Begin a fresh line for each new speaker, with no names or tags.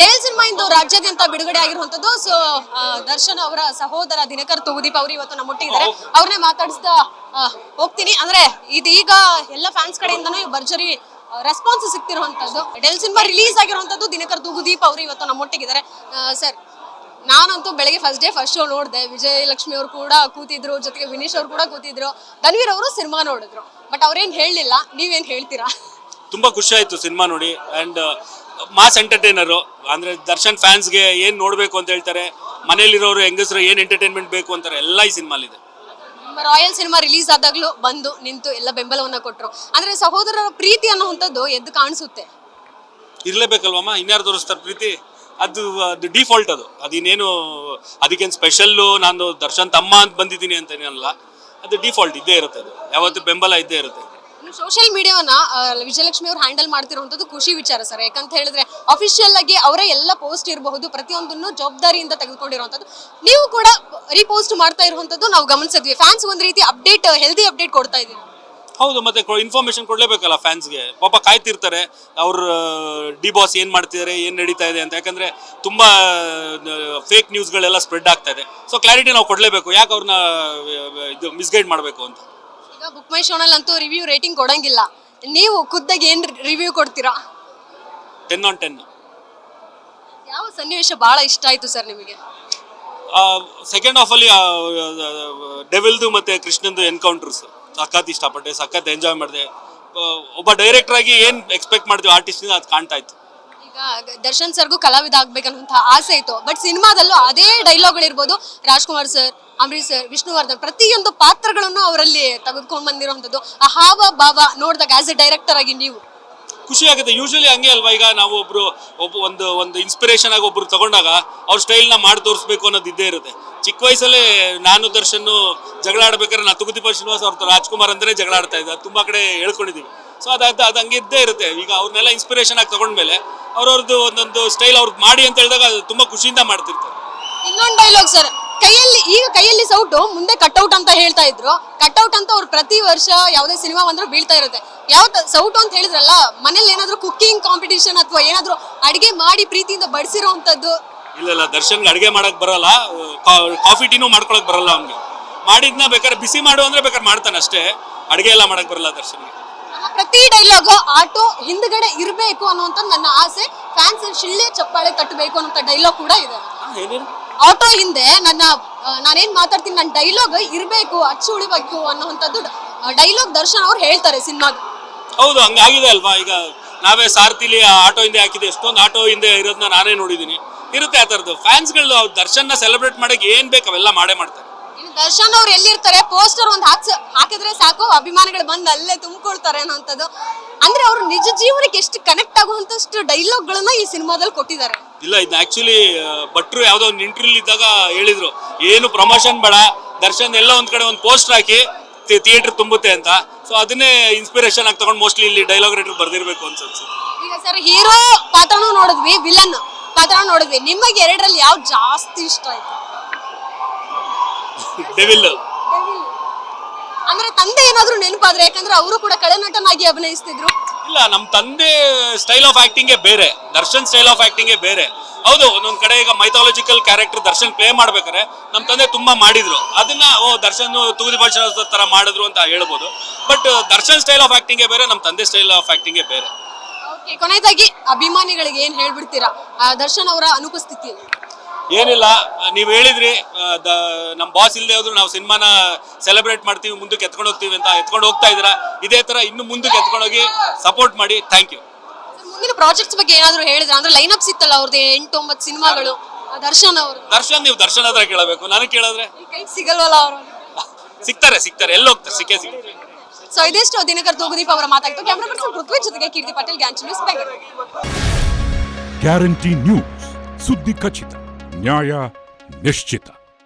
Dale cinema ಇಂದು ರಾಜ್ಯಾದ್ಯಂತ ಬಿಡುಗಡೆ ಆಗಿರುವಂತದ್ದು ಸೊ ದರ್ಶನ್ ಅವರ ಸಹೋದರ ದಿನಕರ್ ತೂಗುದೀಪ್ ಅವರು ಇವತ್ತು ನಮ್ಮೊಟ್ಟಿದ್ದಾರೆ ಅವ್ರನ್ನೇ ಮಾತಾಡಿಸ್ತಾ ಹೋಗ್ತೀನಿ. ಅಂದ್ರೆ ಇದೀಗ ಎಲ್ಲ ಫ್ಯಾನ್ಸ್ ಕಡೆಯಿಂದನೂ ಭರ್ಜರಿ ರೆಸ್ಪಾನ್ಸ್ ಸಿಗ್ತಿರುವಂತದ್ದು ಡೆಲ್ ಸಿನಿಮಾ ರಿಲೀಸ್ ಆಗಿರುವಂತದ್ದು ದಿನಕರ್ ತೂಗುದೀಪ್ ಅವರು ಇವತ್ತು ನಮ್ಮೊಟ್ಟಿಗಿದ್ದಾರೆ ಸರ್ ನಾನಂತೂ ಬೆಳಗ್ಗೆ ಫಸ್ಟ್ ಡೇ ಫಸ್ಟ್ ಶೋ ನೋಡಿದೆ. ವಿಜಯಲಕ್ಷ್ಮಿ ಅವರು ಕೂಡ ಕೂತಿದ್ರು. ಜೊತೆಗೆ ವಿನೀಶ್ ಅವರು ಕೂಡ ಕೂತಿದ್ರು. ಧನ್ವೀರ್ ಅವರು ಸಿನಿಮಾ ನೋಡಿದ್ರು. ಬಟ್ ಅವ್ರೇನ್ ಹೇಳಲಿಲ್ಲ. ನೀವೇನ್ ಹೇಳ್ತೀರಾ?
ತುಂಬಾ ಖುಷಿ ಆಯ್ತು ಸಿನಿಮಾ ನೋಡಿ. ಅಂಡ್ ಮಾಸ್ ಎಂಟರ್ಟೈನರು ಅಂದರೆ ದರ್ಶನ್ ಫ್ಯಾನ್ಸ್ಗೆ ಏನು ನೋಡಬೇಕು ಅಂತ ಹೇಳ್ತಾರೆ ಮನೇಲಿರೋರು ಹೆಂಗಸರು ಏನು ಎಂಟರ್ಟೈನ್ಮೆಂಟ್ ಬೇಕು ಅಂತಾರೆ ಎಲ್ಲ ಈ ಸಿನಿಮಾಲಿದೆ.
ನಮ್ಮ ರಾಯಲ್ ಸಿನಿಮಾ ರಿಲೀಸ್ ಆದಾಗ್ಲೂ ಬಂದು ನಿಂತು ಎಲ್ಲ ಬೆಂಬಲವನ್ನ ಕೊಟ್ಟರು ಅಂದ್ರೆ ಸಹೋದರರ ಪ್ರೀತಿ ಅನ್ನುವಂಥದ್ದು ಎದ್ದು ಕಾಣಿಸುತ್ತೆ.
ಇರಲೇಬೇಕಲ್ವಮ್ಮ? ಇನ್ಯಾರು ತೋರಿಸ್ತಾರೆ ಪ್ರೀತಿ? ಅದು ಅದು ಡಿಫಾಲ್ಟ್ ಅದು. ಅದಿನ್ನೇನು ಅದಕ್ಕೇನು ಸ್ಪೆಷಲ್ಲು ನಾನು ದರ್ಶನ್ ತಮ್ಮ ಅಂತ ಬಂದಿದ್ದೀನಿ ಅಂತೇನಲ್ಲ ಅದು ಡಿಫಾಲ್ಟ್ ಇದ್ದೇ ಇರುತ್ತೆ ಅದು. ಯಾವತ್ತು ಬೆಂಬಲ ಇದ್ದೇ ಇರುತ್ತೆ.
ಸೋಷಿಯಲ್ ಮೀಡಿಯಾವನ್ನ ವಿಜಯಲಕ್ಷ್ಮಿ ಅವ್ರು ಹ್ಯಾಂಡಲ್ ಮಾಡ್ತಿರುವಂತದ್ದು ಖುಷಿ ವಿಚಾರ ಸರ್. ಯಾಕಂತ ಹೇಳಿದ್ರೆ ಅಫಿಷಿಯಲ್ ಆಗಿ ಅವರೇ ಎಲ್ಲ ಪೋಸ್ಟ್ ಇರಬಹುದು, ಪ್ರತಿಯೊಂದನ್ನು ಜವಾಬ್ದಾರಿಯಿಂದ ತೆಗೆದುಕೊಂಡಿರುವಂತದ್ದು ನೀವು ಕೂಡ ರೀಪೋಸ್ಟ್ ಮಾಡ್ತಾ ಇರುವಂತದ್ದು ನಾವು ಗಮನಿಸಿದ್ವಿ. ಫ್ಯಾನ್ಸ್ ಒಂದು ರೀತಿ ಅಪ್ಡೇಟ್ ಹೆಲ್ದಿ ಅಪ್ಡೇಟ್ ಕೊಡ್ತಾ ಇದೀವಿ
ಹೌದು, ಮತ್ತೆ ಇನ್ಫಾರ್ಮೇಶನ್ ಕೊಡಲೇಬೇಕಲ್ಲ ಫ್ಯಾನ್ಸ್ಗೆ ಪಾಪ ಕಾಯ್ತಿರ್ತಾರೆ. ಅವ್ರ ಡಿ ಬಾಸ್ ಏನ್ ಮಾಡ್ತಿದ್ದಾರೆ ಏನ್ ನಡೀತಾ ಇದೆ ಅಂತ. ಯಾಕಂದ್ರೆ ತುಂಬಾ ಫೇಕ್ ನ್ಯೂಸ್ಗಳೆಲ್ಲ ಸ್ಪ್ರೆಡ್ ಆಗ್ತಾ ಇದೆ. ಸೊ ಕ್ಲಾರಿಟಿ ನಾವು ಕೊಡಲೇಬೇಕು. ಯಾಕೆ ಅವ್ರನ್ನ ಇದು ಮಿಸ್ಗೈಡ್ ಮಾಡಬೇಕು ಅಂತ?
ಈಗ ಬುಕ್ ಮೈ ಶೋನಲ್ಲಿ ಅಂತೂ ರಿವ್ಯೂ ರೇಟಿಂಗ್ ಕೊಡಂಗಿಲ್ಲ. ನೀವು ಖುದ್ದಾಗಿ ಏನ್ ರಿವ್ಯೂ ಕೊಡ್ತೀರಾ?
ಟೆನ್ ಆನ್ ಟೆನ್
ಯಾವ ಸನ್ನಿವೇಶ ಬಹಳ ಇಷ್ಟ ಆಯ್ತು ಸರ್ ನಿಮಗೆ?
ಸೆಕೆಂಡ್ ಹಾಫ್ ಅಲ್ಲಿ ಡೆವಿಲ್ದು ಮತ್ತೆ ಕೃಷ್ಣಂದು ಎನ್ಕೌಂಟರ್ಸ್ ಸಖತ್ ಇಷ್ಟಪಟ್ಟೆ ಸಖತ್ ಎಂಜಾಯ್ ಮಾಡಿದೆ. ಒಬ್ಬ ಡೈರೆಕ್ಟರ್ ಆಗಿ ಏನು ಎಕ್ಸ್ಪೆಕ್ಟ್ ಮಾಡ್ತೀವಿ ಆರ್ಟಿಸ್ಟ್ ಅದು ಕಾಣ್ತಾ ಇತ್ತು
ಈಗ ದರ್ಶನ್ ಸರ್ಗೂ ಕಲಾವಿದ ಆಗ್ಬೇಕನ್ನುವಂತ ಆಸೆ ಇತ್ತು. ಬಟ್ ಸಿನಿಮಾದಲ್ಲೂ ಅದೇ ಡೈಲಾಗ್ಗಳಿರ್ಬೋದು ರಾಜ್ಕುಮಾರ್ ಸರ್ ಅಂಬರೀಶ್ ಸರ್ ವಿಷ್ಣುವರ್ಧನ್ ಪ್ರತಿಯೊಂದು ಪಾತ್ರಗಳನ್ನು ಅವರಲ್ಲಿ ತೆಗೆದುಕೊಂಡು ಬಂದಿರುವಂತದ್ದು ಆ ಹಾವ ಭಾವ ನೋಡಿದಾಗ ಆಸ್ ಎ ಡೈರೆಕ್ಟರ್ ಆಗಿ ನೀವು.
ಖುಷಿ ಆಗುತ್ತೆ. ಯೂಶಲಿ ಹಂಗೆ ಅಲ್ವಾ? ಈಗ ನಾವು ಒಬ್ರು ಒಬ್ಬ ಒಂದು ಒಂದು ಇನ್ಸ್ಪಿರೇಷನ್ ಆಗಿ ಒಬ್ರು ತಗೊಂಡಾಗ ಅವ್ರ ಸ್ಟೈಲ್ನ ಮಾಡಿ ತೋರಿಸ್ಬೇಕು ಅನ್ನೋದು ಇದ್ದೇ ಇರುತ್ತೆ. ಚಿಕ್ಕ ವಯಸ್ಸಲ್ಲೇ ನಾನು ದರ್ಶನ್ ಜಗಳ ಆಡ್ಬೇಕಾದ್ರೆ ನಾ ತುಗುದೀಪ ಶ್ರೀನಿವಾಸ್ ಅವ್ರ ರಾಜ್ಕುಮಾರ್ ಅಂದ್ರೆ ಜಗಳ ಆಡ್ತಾ ಇದ್ದ. ತುಂಬಾ ಕಡೆ ಹೇಳ್ಕೊಂಡಿದೀವಿ. ಸೊ ಅದು ಅದು ಅದು ಹಂಗೆ ಇದ್ದೇ ಇರುತ್ತೆ. ಈಗ ಅವ್ರನ್ನೆಲ್ಲ ಇನ್ಸ್ಪಿರೇಷನ್ ಆಗಿ ತಗೊಂಡ್ಮೇಲೆ ಅವ್ರವ್ರದ್ದು ಒಂದೊಂದು ಸ್ಟೈಲ್ ಅವ್ರದ್ದು ಮಾಡಿ ಅಂತ ಹೇಳಿದಾಗ ಅದು ತುಂಬಾ ಖುಷಿಯಿಂದ ಮಾಡ್ತಿರ್ತಾರೆ.
ಇನ್ನೊಂದು ಡೈಲಾಗ್ ಸರ್ ಕೈಯಲ್ಲಿ, ಈಗ ಕೈಯಲ್ಲಿ ಸೌಟು ಮುಂದೆ ಕಟ್ಔಟ್ ಅಂತ ಹೇಳ್ತಾ ಇದ್ರು. ಕಟ್ಔಟ್ ಅಂತ ಅವ್ರು ಪ್ರತಿ ವರ್ಷ ಯಾವುದೇ ಸಿನಿಮಾ ಬಂದ್ರು ಬೀಳ್ತಾ ಇರುತ್ತೆ. ಯಾವ ಸೌಟು ಅಂತ ಹೇಳಿದ್ರಲ್ಲ, ಮನೇಲಿ ಏನಾದ್ರು ಕುಕ್ಕಿಂಗ್ ಕಾಂಪಿಟೇಷನ್ ಅಥವಾ ಏನಾದ್ರು ಅಡಿಗೆ ಮಾಡಿ ಪ್ರೀತಿಯಿಂದ ಬಡಿಸಿರೋ ಅಂತದ್ದು
ಇಲ್ಲ ಇಲ್ಲ ದರ್ಶನ್ ಅಡಿಗೆ ಮಾಡಕ್ ಬರಲ್ಲ. ಕಾಫಿ ಟೀನು ಮಾಡ್ಕೊಳಕ್ ಬರಲ್ಲ ಅವ್ನಿಗೆ. ಮಾಡಿದ್ನ ಬೇಕಾದ್ರೆ ಬಿಸಿ ಮಾಡು ಅಂದ್ರೆ ಬೇಕಾದ್ರೆ ಮಾಡ್ತಾನೆ ಅಷ್ಟೇ. ಅಡಿಗೆ ಎಲ್ಲ ಮಾಡಕ್ ಬರಲ್ಲ ದರ್ಶನ್ಗೆ.
ಪ್ರತಿ ಡೈಲಾಗ್ ಆಟೋ ಹಿಂದ್ಗಡೆ ಇರಬೇಕು ಅನ್ನುವಂತ ನನ್ನ ಆಸೆ. ಫ್ಯಾನ್ಸ್ ಶಿಳ್ಳೆ ಚಪ್ಪಾಳೆ ತಟ್ಟಬೇಕು ಅನ್ನೋ ಡೈಲಾಗ್ ಕೂಡ ಇದೆ. ಆಟೋ ಹಿಂದೆ ನನ್ನ ನಾನೇನ್ ಮಾತಾಡ್ತೀನಿ ನನ್ನ ಡೈಲಾಗ್ ಇರಬೇಕು ಅಚ್ಚು ಉಳಿಬೇಕು ಅನ್ನುವಂಥದ್ದು ಡೈಲಾಗ್ ದರ್ಶನ್ ಅವ್ರು ಹೇಳ್ತಾರೆ ಸಿನಿಮಾ
ಹೌದು ಹಂಗಾಗಿದೆ ಅಲ್ವಾ? ಈಗ ನಾವೇ ಸಾರ್ತಿಲಿ ಆ ಆಟೋ ಹಿಂದೆ ಹಾಕಿದೆ ಎಷ್ಟೊಂದು ಆಟೋ ಹಿಂದೆ ಇರೋದನ್ನ ನಾನೇ ನೋಡಿದ್ದೀನಿ. ಇರುತ್ತೆ ಆ ಥರದ್ದು. ಫ್ಯಾನ್ಸ್ಗಳು ದರ್ಶನ್ನ ಸೆಲೆಬ್ರೇಟ್ ಮಾಡೋಕ್ಕೆ ಏನು ಬೇಕು ಅವೆಲ್ಲ ಮಾಡೇ ಮಾಡ್ತಾರೆ.
ದರ್ಶನ್ ಅವ್ರು ಎಲ್ಲಿರ್ತಾರೆ? ಪೋಸ್ಟರ್ ಒಂದು ಹಾಕ್ಸ ಹಾಕಿದ್ರೆ ಸಾಕು ಅಭಿಮಾನಿಗಳು ಬಂದು ಅಲ್ಲೇ ತುಂಬಿಕೊಳ್ತಾರೆ ಅನ್ನೋಂಥದ್ದು. ಅಂದ್ರೆ ಅವರು ನಿಜ ಜೀವನಕ್ಕೆ ಎಷ್ಟು ಕನೆಕ್ಟ್ ಆಗುವಂತಷ್ಟು ಡೈಲಾಗ್ಗಳನ್ನ ಈ ಸಿನಿಮಾದಲ್ಲಿ ಕೊಟ್ಟಿದ್ದಾರೆ.
ಇಲ್ಲ ಇದು ಆಕ್ಚುಲಿ ಭಟ್ರು ಯಾವ್ದೋ ಒಂದು ಇಂಟರ್ವ್ಯೂ ಇದ್ದಾಗ ಹೇಳಿದ್ರು ಏನು ಪ್ರಮೋಷನ್ ಬೇಡ ದರ್ಶನ್ ಎಲ್ಲ ಒಂದ್ ಕಡೆ ಒಂದು ಪೋಸ್ಟರ್ ಹಾಕಿ ಥಿಯೇಟರ್ ತುಂಬುತ್ತೆ ಅಂತ. ಸೊ ಅದನ್ನೇ ಇನ್ಸ್ಪಿರೇಷನ್ ಆಗಿ ತಗೊಂಡು ಮೋಸ್ಟ್ಲಿ ಇಲ್ಲಿ ಡೈಲಾಗ್ ರೈಟರ್ ಬರ್ದಿರ್ಬೇಕು ಅಂತ ಅನ್ಸುತ್ತೆ.
ಈಗ ಸರ್ ಹೀರೋ ಪಾತ್ರನೂ ನೋಡಿದ್ವಿ ವಿಲನ್ ಪಾತ್ರ ನೋಡಿದ್ವಿ. ನಿಮಗೆ ಎರಡರಲ್ಲಿ ಯಾವ್ದು ಜಾಸ್ತಿ ಇಷ್ಟ ಆಯ್ತು?
ಡೆವಿಲ್
ಅಂದ್ರೆ ತಂದೆ ಏನಾದ್ರೂ ನೆನಪಾದ್ರೆ ಯಾಕಂದ್ರೆ ಅವರು ಕೂಡ ಕಳೆನಟನಾಗಿ ಅಭಿನಯಿಸ್ತಿದ್ರು.
ಇಲ್ಲ ನಮ್ಮ ತಂದೆ ಸ್ಟೈಲ್ ಆಫ್ ಆಕ್ಟಿಂಗೇ ಬೇರೆ. ದರ್ಶನ್ ಸ್ಟೈಲ್ ಆಫ್ ಆಕ್ಟಿಂಗೇ ಬೇರೆ. ಹೌದು ಒಂದೊಂದ್ ಕಡೆ ಈಗ ಮೈಥಾಲಜಿಕಲ್ ಕ್ಯಾರೆಕ್ಟರ್ ದರ್ಶನ್ ಪ್ಲೇ ಮಾಡ್ಬೇಕಾದ್ರೆ ನಮ್ಮ ತಂದೆ ತುಂಬಾ ಮಾಡಿದ್ರು. ಅದನ್ನ ಓ ದರ್ಶನ್ ತೂಗುದಿ ಭಾಷಣ ತರ ಮಾಡಿದ್ರು ಅಂತ ಹೇಳ್ಬೋದು. ಬಟ್ ದರ್ಶನ್ ಸ್ಟೈಲ್ ಆಫ್ ಆಕ್ಟಿಂಗೇ ಬೇರೆ ನಮ್ಮ ತಂದೆ ಸ್ಟೈಲ್ ಆಫ್ ಆಕ್ಟಿಂಗೇ ಬೇರೆ.
ಕೊನೆಯದಾಗಿ ಅಭಿಮಾನಿಗಳಿಗೆ ಏನ್ ಹೇಳ್ಬಿಡ್ತೀರಾ? ಆ, ದರ್ಶನ್ ಅವರ ಅನುಪಸ್ಥಿತಿಯಲ್ಲಿ
ಏನಿಲ್ಲ ನೀವು ಹೇಳಿದ್ರಿ ನಮ್ಮ ಬಾಸ್ ಇಲ್ಲದೆ ಹೋದ್ರು ನಾವು ಸಿನಿಮಾನ ಸೆಲೆಬ್ರೇಟ್ ಮಾಡ್ತೀವಿ ಮುಂದಕ್ಕೆ ಎತ್ಕೊಂಡು ಹೋಗ್ತೀವಿ ಅಂತ ಎತ್ಕೊಂಡು ಹೋಗ್ತಾ ಇದ್ದೀರಾ? ಇದೇ ತರ ಇನ್ನು ಮುಂದಕ್ಕೆ ಎತ್ಕೊಂಡೋಗಿ ಸಪೋರ್ಟ್ ಮಾಡಿ ಥ್ಯಾಂಕ್ ಯು
ಮುಂದಿನ ಪ್ರಾಜೆಕ್ಟ್ಸ್ ಬಗ್ಗೆ ಏನಾದರೂ ಹೇಳಿದ್ರೆ ಅಂದ್ರೆ ಲೈನ್ ಅಪ್ಸ್ ಇತ್ತಲ್ಲ ಅವ್ರದ್ದು ಎಂಟು ಒಂಬತ್ತು ಸಿನಿಮಾಗಳು ಆ, ದರ್ಶನ್ ಅವರು
ದರ್ಶನ್ ನೀವು ದರ್ಶನ್ ಹತ್ರ ಕೇಳಬೇಕು ನನಗೆ ಕೇಳಿದ್ರೆ?
ಈ ಕೈ ಸಿಗಲ್ವಲ್ಲ ಅವರು?
ಸಿಗ್ತಾರೆ ಸಿಗ್ತಾರೆ ಎಲ್ಲ ಹೋಗ್ತಾರೆ ಸಿಕ್ಕೆ ಸಿಗ್ತಾರೆ
ಸೊ ಇದಿಷ್ಟು ದಿನಕರ್ ತೂಗುದೀಪ್ ಅವರ ಮಾತಾಡ್ತು ಕ್ಯಾಮ್ರಾ ಪರ್ಸನ್ ಪೃಥ್ವಿ ಜೊತೆಗೆ ಕೀರ್ತಿ ಪಟೇಲ್ ಗ್ಯಾಂಚ್ ನ್ಯೂಸ್ ಬೆಂಗಳೂರು.
ಗ್ಯಾರಂಟಿ ನ್ಯೂಸ್ ಸುದ್ದಿ ಖಚಿತ. Дняя нещита.